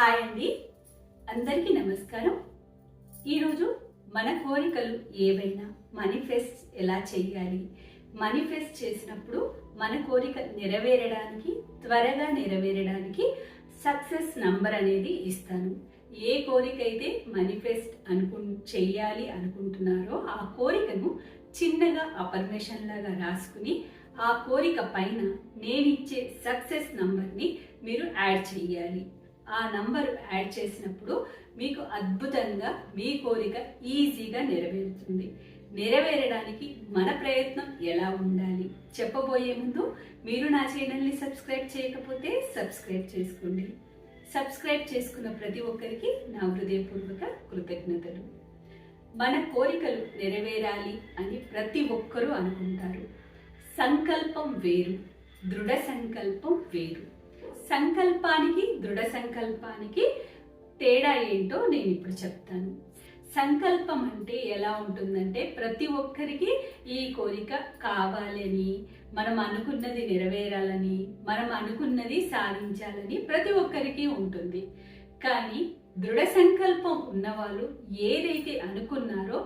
Hi అండి. అందరికీ నమస్కారం. ఈరోజు మన కోరికలు ఏవైనా మేనిఫెస్ట్ ఎలా చేయాలి? మేనిఫెస్ట్ చేసినప్పుడు మన కోరిక నెరవేరడానికి త్వరగా నెరవేరడానికి సక్సెస్ నంబర్ అనేది ఇస్తాను. ఏ కోరిక అయితే మేనిఫెస్ట్ అనుకు చెయ్యాలి అనుకుంటున్నారో ఆ కోరికను చిన్నగా అపర్మేషన్ లాగా రాసుకుని ఆ కోరిక పైన నేనిచ్చే సక్సెస్ నంబర్ని మీరు యాడ్ చేయాలి. ఆ నంబర్ యాడ్ చేసినప్పుడు మీకు అద్భుతంగా మీ కోరిక ఈజీగా నెరవేరుతుంది. నెరవేరడానికి మన ప్రయత్నం ఎలా ఉండాలి? చెప్పబోయే ముందు మీరు నా ఛానల్ని సబ్స్క్రైబ్ చేయకపోతే సబ్స్క్రైబ్ చేసుకోండి. సబ్స్క్రైబ్ చేసుకున్న ప్రతి ఒక్కరికి నా హృదయపూర్వక కృతజ్ఞతలు. మన కోరికలు నెరవేరాలి అని ప్రతి ఒక్కరూ అనుకుంటారు. సంకల్పం వేరు దృఢ సంకల్పం వేరు. సంకల్పానికి దృఢ సంకల్పానికి తేడా ఏంటో నేను ఇప్పుడు చెప్తాను. సంకల్పం అంటే ఎలా ఉంటుందంటే ప్రతి ఒక్కరికి ఈ కోరిక కావాలని మనం అనుకున్నది నెరవేరాలని మనం అనుకున్నది సాధించాలని ప్రతి ఒక్కరికి ఉంటుంది. కానీ దృఢ సంకల్పం ఉన్నవాళ్ళు ఏదైతే అనుకున్నారో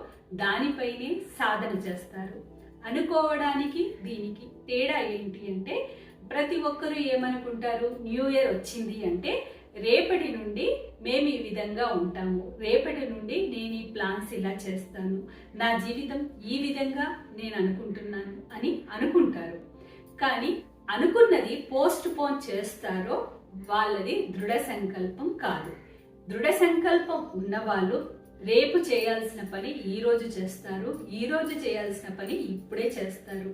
దానిపైనే సాధన చేస్తారు. అనుకోవడానికి దీనికి తేడా ఏంటి అంటే ప్రతి ఒక్కరూ ఏమనుకుంటారు? న్యూ ఇయర్ వచ్చింది అంటే రేపటి నుండి మేము ఈ విధంగా ఉంటాము. రేపటి నుండి నేను ఈ ప్లాన్స్ ఇలా చేస్తాను. నా జీవితం ఈ విధంగా నేను అనుకుంటున్నాను అని అనుకుంటారు. కానీ అనుకున్నది పోస్ట్ పోన్ చేస్తారో వాళ్ళది దృఢ సంకల్పం కాదు. దృఢ సంకల్పం ఉన్నవాళ్ళు రేపు చేయాల్సిన పని ఈ రోజు చేస్తారు ఈ రోజు చేయాల్సిన పని ఇప్పుడే చేస్తారు.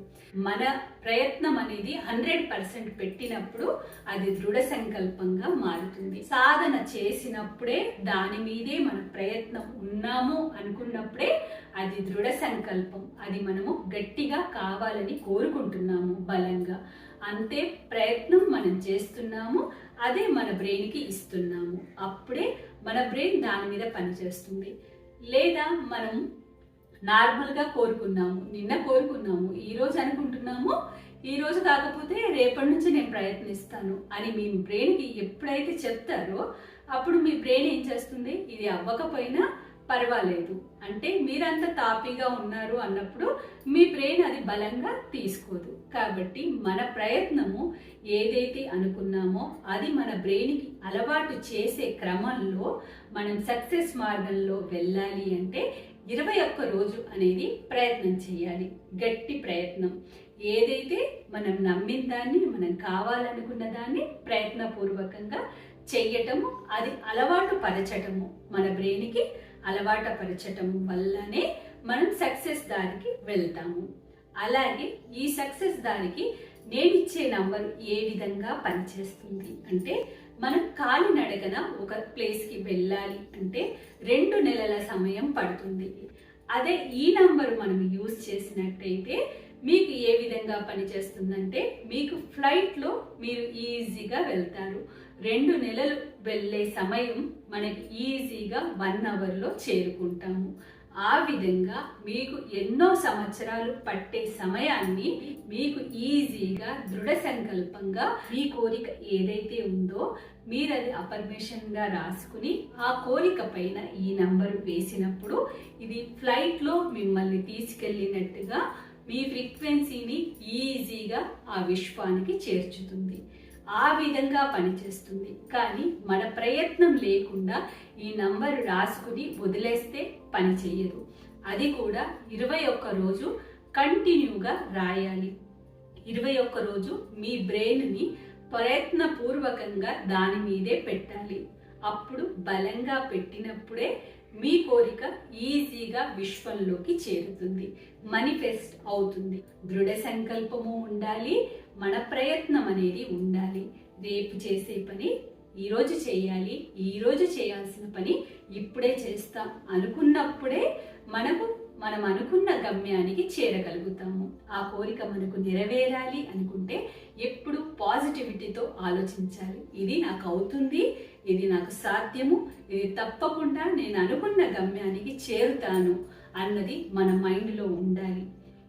మన ప్రయత్నం అనేది హండ్రెడ్ పర్సెంట్ పెట్టినప్పుడు అది దృఢ సంకల్పంగా మారుతుంది. సాధన చేసినప్పుడే దాని మీదే మన ప్రయత్నం ఉన్నాము అనుకున్నప్పుడే అది దృఢ సంకల్పం అది మనము గట్టిగా కావాలని కోరుకుంటున్నాము బలంగా. అంతే ప్రయత్నం మనం చేస్తున్నాము అదే మన బ్రెయిన్కి ఇస్తున్నాము. అప్పుడే మన బ్రెయిన్ దాని మీద పనిచేస్తుంది. లేదా మనం నార్మల్గా కోరుకున్నాము నిన్న కోరుకున్నాము ఈరోజు అనుకుంటున్నాము ఈ రోజు కాకపోతే రేపటి నుంచి నేను ప్రయత్నిస్తాను అని మీ బ్రెయిన్కి ఎప్పుడైతే చెప్తారో అప్పుడు మీ బ్రెయిన్ ఏం చేస్తుంది? ఇది అవ్వకపోయినా పర్వాలేదు. అంటే మీరంత తాపీగా ఉన్నారు అన్నప్పుడు మీ బ్రెయిన్ అది బలంగా తీసుకోదు. కాబట్టి మన ప్రయత్నము ఏదైతే అనుకున్నామో అది మన బ్రెయిన్కి అలవాటు చేసే క్రమంలో మనం సక్సెస్ మార్గంలో వెళ్ళాలి అంటే ఇరవై ఒక్క రోజు అనేది ప్రయత్నం చేయాలి. గట్టి ప్రయత్నం. ఏదైతే మనం నమ్మిన దాన్ని మనం కావాలనుకున్న దాన్ని ప్రయత్నపూర్వకంగా చెయ్యటము అది అలవాటు పరచటము మన బ్రెయిన్కి అలవాటు పరచటం వల్లనే మనం సక్సెస్ దారికి వెళ్తాము. అలాగే ఈ సక్సెస్ దారికి నేను ఇచ్చే నంబర్ ఏ విధంగా పనిచేస్తుంది? అంటే మనం కాలినడకన ఒక ప్లేస్కి వెళ్ళాలి అంటే రెండు నెలల సమయం పడుతుంది. అదే ఈ నంబర్ మనం యూజ్ చేసినట్టయితే మీకు ఏ విధంగా పనిచేస్తుందంటే మీకు ఫ్లైట్లో మీరు ఈజీగా వెళ్తారు. రెండు నెలలు వెళ్ళే సమయం మనకి ఈజీగా వన్ అవర్లో చేరుకుంటాము. ఆ విధంగా మీకు ఎన్నో సంవత్సరాలు పట్టే సమయాన్ని మీకు ఈజీగా దృఢ సంకల్పంగా మీ కోరిక ఏదైతే ఉందో మీరు అది అపర్మేషన్గా రాసుకుని ఆ కోరిక పైన ఈ నంబరు వేసినప్పుడు ఇది ఫ్లైట్లో మిమ్మల్ని తీసుకెళ్ళినట్టుగా మీ ఫ్రీక్వెన్సీని ఈజీగా ఆ విశ్వానికి చేర్చుతుంది. ఆ విధంగా పనిచేస్తుంది. కానీ మన ప్రయత్నం లేకుండా ఈ నంబరు రాసుకుని వదిలేస్తే పని చేయదు. అది కూడా ఇరవై ఒక్క రోజు కంటిన్యూగా రాయాలి. ఇరవై ఒక్క రోజు మీ బ్రెయిన్ని ప్రయత్నపూర్వకంగా దాని మీదే పెట్టాలి. అప్పుడు బలంగా పెట్టినప్పుడే మీ కోరిక ఈజీగా విశ్వంలోకి చేరుతుంది. మనిఫెస్ట్ అవుతుంది. దృఢ సంకల్పము ఉండాలి. మన ప్రయత్నం అనేది ఉండాలి. రేపు చేసే పని ఈరోజు చేయాలి ఈరోజు చేయాల్సిన పని ఇప్పుడే చేస్తాం అనుకున్నప్పుడే మనకు మనం అనుకున్న గమ్యానికి చేరగలుగుతాము. ఆ కోరిక మనకు నెరవేరాలి అనుకుంటే ఎప్పుడు పాజిటివిటీతో ఆలోచించాలి. ఇది నాకు అవుతుంది ఇది నాకు సాధ్యము ఇది తప్పకుండా నేను అనుకున్న గమ్యానికి చేరుతాను అన్నది మన మైండ్లో ఉండాలి.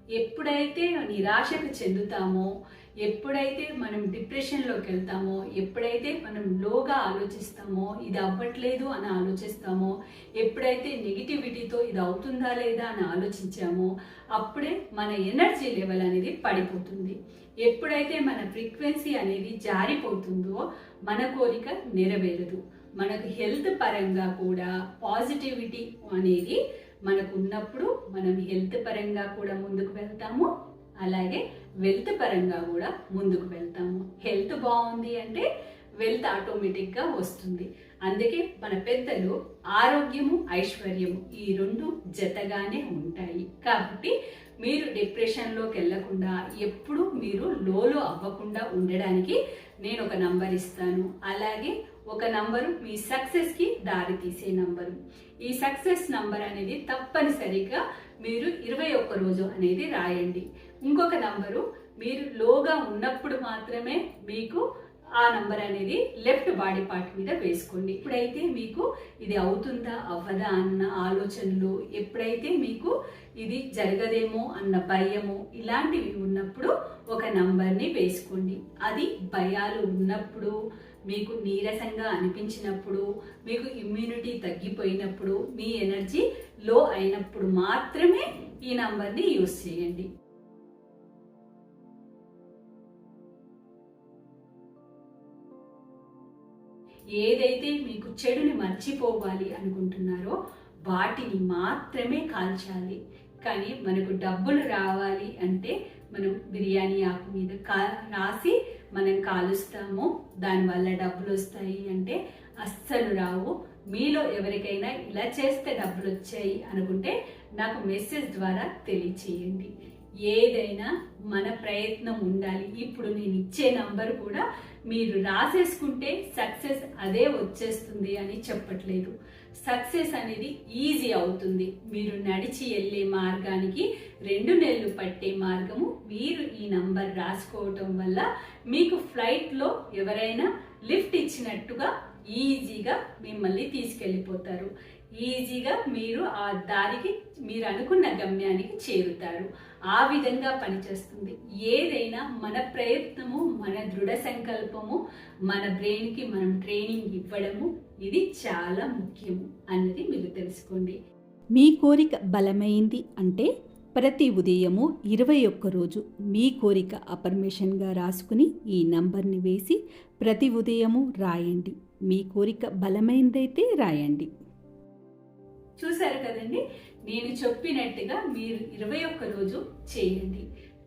ఎప్పుడైతే నిరాశకు చెందుతామో ఎప్పుడైతే మనం డిప్రెషన్లోకి వెళ్తామో ఎప్పుడైతే మనం లోగా ఆలోచిస్తామో ఇది అవ్వట్లేదు అని ఆలోచిస్తామో ఎప్పుడైతే నెగిటివిటీతో ఇది అవుతుందా లేదా అని ఆలోచించామో అప్పుడే మన ఎనర్జీ లెవెల్ అనేది పడిపోతుంది. ఎప్పుడైతే మన ఫ్రీక్వెన్సీ అనేది జారిపోతుందో మన కోరిక నెరవేరదు. మనకు హెల్త్ పరంగా కూడా పాజిటివిటీ అనేది మనకు ఉన్నప్పుడు మనం హెల్త్ పరంగా కూడా ముందుకు వెళ్తాము. అలాగే వెల్త్ పరంగా కూడా ముందుకు వెళ్తాము. హెల్త్ బాగుంది అంటే వెల్త్ ఆటోమేటిక్గా వస్తుంది. అందుకే మన పెద్దలు ఆరోగ్యము ఐశ్వర్యము ఈ రెండు జతగానే ఉంటాయి. కాబట్టి మీరు డిప్రెషన్లోకి వెళ్ళకుండా ఎప్పుడు మీరు లోలో అవ్వకుండా ఉండడానికి నేను ఒక నంబర్ ఇస్తాను. అలాగే ఒక నంబరు మీ సక్సెస్కి దారి తీసే నంబరు ఈ సక్సెస్ నంబర్ అనేది తప్పనిసరిగా మీరు ఇరవై ఒక్క రోజు అనేది రాయండి. ఇంకొక నంబరు మీరు లోగా ఉన్నప్పుడు మాత్రమే మీకు ఆ నంబర్ అనేది లెఫ్ట్ బాడీ పార్ట్ మీద వేసుకోండి. ఎప్పుడైతే మీకు ఇది అవుతుందా అవ్వదా అన్న ఆలోచనలు ఎప్పుడైతే మీకు ఇది జరగదేమో అన్న భయము ఇలాంటివి ఉన్నప్పుడు ఒక నంబర్ని వేసుకోండి. అది భయాలు ఉన్నప్పుడు మీకు నీరసంగా అనిపించినప్పుడు మీకు ఇమ్యూనిటీ తగ్గిపోయినప్పుడు మీ ఎనర్జీ లో అయినప్పుడు మాత్రమే ఈ నంబర్ని యూస్ చేయండి. ఏదైతే మీకు చెడుని మర్చిపోవాలి అనుకుంటున్నారో వాటిని మాత్రమే కాల్చాలి. కానీ మనకు డబ్బులు రావాలి అంటే మనం బిర్యానీ ఆకు మీద కా రాసి మనం కాలుస్తాము. దానివల్ల డబ్బులు వస్తాయి అంటే అస్సలు రావు. మీలో ఎవరికైనా ఇలా చేస్తే డబ్బులు వచ్చాయి అనుకుంటే నాకు మెసేజ్ ద్వారా తెలియచేయండి. ఏదైనా మన ప్రయత్నం ఉండాలి. ఇప్పుడు నేను ఇచ్చే నంబర్ కూడా మీరు రాసేసుకుంటే సక్సెస్ అదే వచ్చేస్తుంది అని చెప్పట్లేదు. సక్సెస్ అనేది ఈజీ అవుతుంది. మీరు నడిచి వెళ్ళే మార్గానికి రెండు నెలలు పట్టే మార్గము. మీరు ఈ నంబర్ రాసుకోవటం వల్ల మీకు ఫ్లైట్లో ఎవరైనా లిఫ్ట్ ఇచ్చినట్టుగా ఈజీగా మిమ్మల్ని తీసుకెళ్ళిపోతారు. ఈజీగా మీరు ఆ దారికి మీరు అనుకున్న గమ్యానికి చేరుతారు. ఆ విధంగా పనిచేస్తుంది. ఏదైనా మన ప్రయత్నము మన దృఢ సంకల్పము మన బ్రెయిన్కి మనం ట్రైనింగ్ ఇవ్వడము ఇది చాలా ముఖ్యము అన్నది మీరు తెలుసుకోండి. మీ కోరిక బలమైంది అంటే ప్రతి ఉదయము ఇరవై ఒక్క రోజు మీ కోరిక అపర్మేషన్గా రాసుకుని ఈ నంబర్ని వేసి ప్రతి ఉదయము రాయండి. మీ కోరిక బలమైందైతే రాయండి. చూశారు కదండి? నేను చెప్పినట్టుగా మీరు ఇరవై ఒక్క రోజు చేయండి.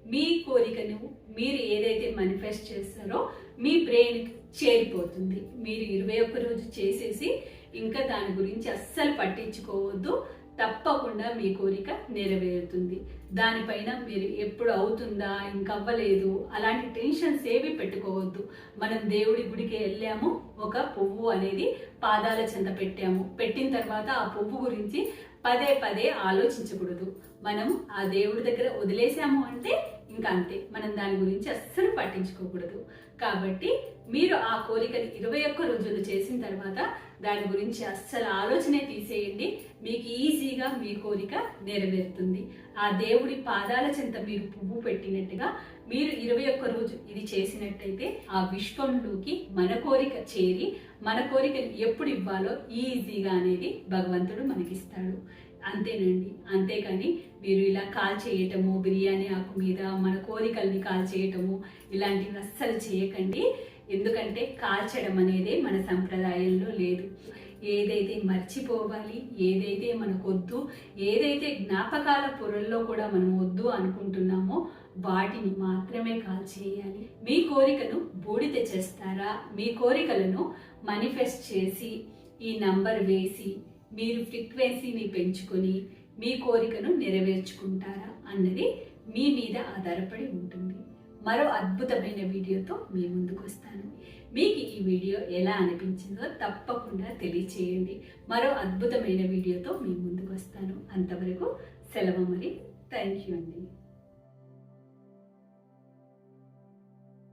మీ కోరికను మీరు ఏదైతే మేనిఫెస్ట్ చేస్తారో మీ బ్రెయిన్కి చేరిపోతుంది. మీరు ఇరవై ఒక్క రోజు చేసేసి ఇంకా దాని గురించి అస్సలు పట్టించుకోవద్దు. తప్పకుండా మీ కోరిక నెరవేరుతుంది. దానిపైన మీరు ఎప్పుడు అవుతుందా ఇంకవ్వలేదు అలాంటి టెన్షన్స్ ఏవి పెట్టుకోవద్దు. మనం దేవుడి గుడికి వెళ్ళాము ఒక పువ్వు అనేది పాదాల చెంత పెట్టాము. పెట్టిన తర్వాత ఆ పువ్వు గురించి పదే పదే ఆలోచించకూడదు. మనం ఆ దేవుడి దగ్గర వదిలేసాము అంటే ఇంకా అంతే మనం దాని గురించి అస్సలు పట్టించుకోకూడదు. కాబట్టి మీరు ఆ కోరికని ఇరవై ఒక్క రోజులు చేసిన తర్వాత దాని గురించి అస్సలు ఆలోచనే తీసేయండి. మీకు ఈజీగా మీ కోరిక నెరవేరుతుంది. ఆ దేవుడి పాదాల చెంత మీరు పువ్వు పెట్టినట్టుగా మీరు ఇరవై ఒక్క రోజు ఇది చేసినట్టయితే ఆ విశ్వంలోకి మన కోరిక చేరి మన కోరికని ఎప్పుడు ఇవ్వాలో ఈజీగా అనేది భగవంతుడు మనకిస్తాడు. అంతేనండి. అంతేకాని మీరు ఇలా కాల్ చేయటము బిర్యానీ ఆకు మీద మన కోరికల్ని కాల్ చేయటము ఇలాంటివి అస్సలు చేయకండి. ఎందుకంటే కాల్చడం అనేది మన సంప్రదాయంలో లేదు. ఏదైతే మర్చిపోవాలి ఏదైతే మనకు వద్దు ఏదైతే జ్ఞాపకాల పొరల్లో కూడా మనం వద్దు అనుకుంటున్నామో వాటిని మాత్రమే కాల్ చేయాలి మీ కోరికను బూడిద చేస్తారా? మీ కోరికలను మేనిఫెస్ట్ చేసి ఈ నంబర్ వేసి మీరు ఫ్రీక్వెన్సీని పెంచుకొని మీ కోరికను నెరవేర్చుకుంటారా అన్నది మీ మీద ఆధారపడి ఉంటుంది. మరో అద్భుతమైన వీడియోతో మీ ముందుకు వస్తాను. మీకు ఈ వీడియో ఎలా అనిపించిందో తప్పకుండా తెలియచేయండి. మరో అద్భుతమైన వీడియోతో మీ ముందుకు వస్తాను. అంతవరకు సెలవు మరి. థ్యాంక్ యూ అండి.